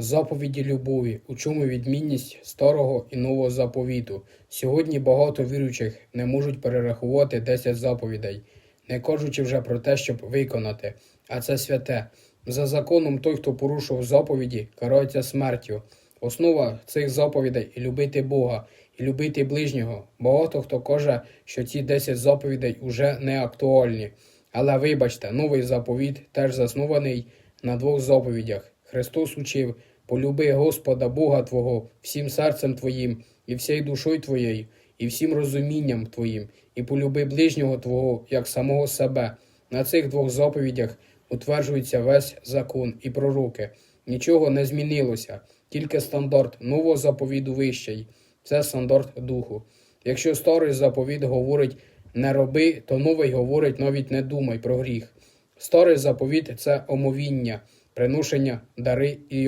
Заповіді любові, у чому відмінність старого і нового заповіту. Сьогодні багато віруючих не можуть перерахувати 10 заповідей, не кажучи вже про те, щоб виконати, а це святе. За законом той, хто порушив заповіді, карається смертю. Основа цих заповідей любити Бога, і любити ближнього. Багато хто каже, що ці 10 заповідей уже не актуальні. Але вибачте, новий заповіт теж заснований на двох заповідях. Христос учив полюби Господа Бога Твого всім серцем Твоїм, і всією душою Твоєю, і всім розумінням Твоїм, і полюби ближнього Твого як самого себе. На цих двох заповідях утверджується весь закон і пророки. Нічого не змінилося, тільки стандарт нового заповіду вищий. Це стандарт духу. Якщо старий заповіт говорить не роби, то новий говорить навіть не думай про гріх. Старий заповіт це омовіння, приношення дари і